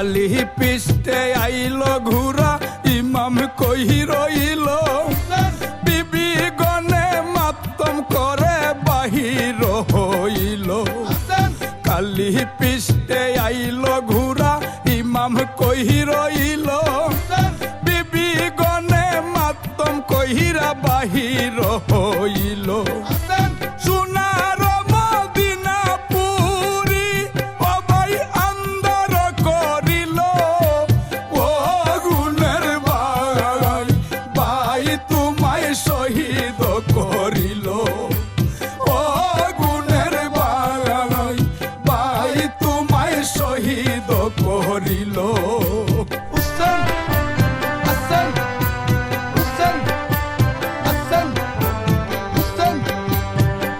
পিষ্টে আইলো ঘুরা ইমাম কহি রইল বিবি গনে মাতম করে বাহির হইল কালি পিষ্টে আইলো ঘুরা ইমাম কহি রইল বিবি গনে মাতম কহিরা বাহির হইল করিল Usan, Hasan, Usan, Hasan, Usan,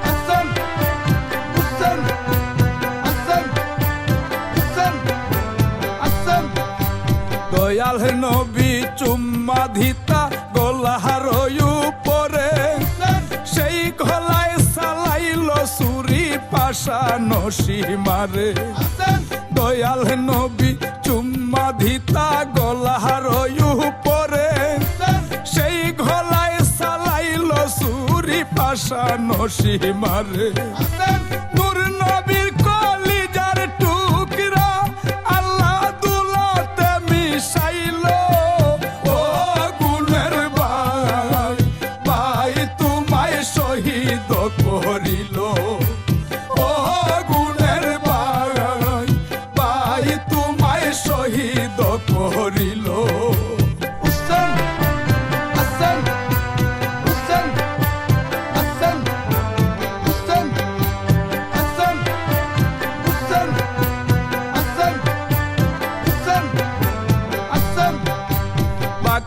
Hasan, Usan, Hasan, Usan, Hasan. Dayal নবী চুম্মা ধিতা গোলাহার উপরে সেই গলায় সালাইল সুরি পাশা নসি মারে দয়াল নবী চুম্মা ধিতা গলাহার উপরে। সেই ঘলায় সালাইল সুরি পাশা নসি মারে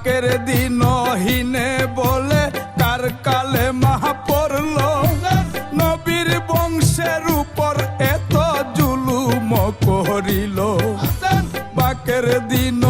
বাকের দিন হিনে বলে, তার কালে মাহা পড়ল। নবীর বংশের উপর এত জুলুম করিল। বাকের দিন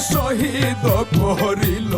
শহীদ করিল।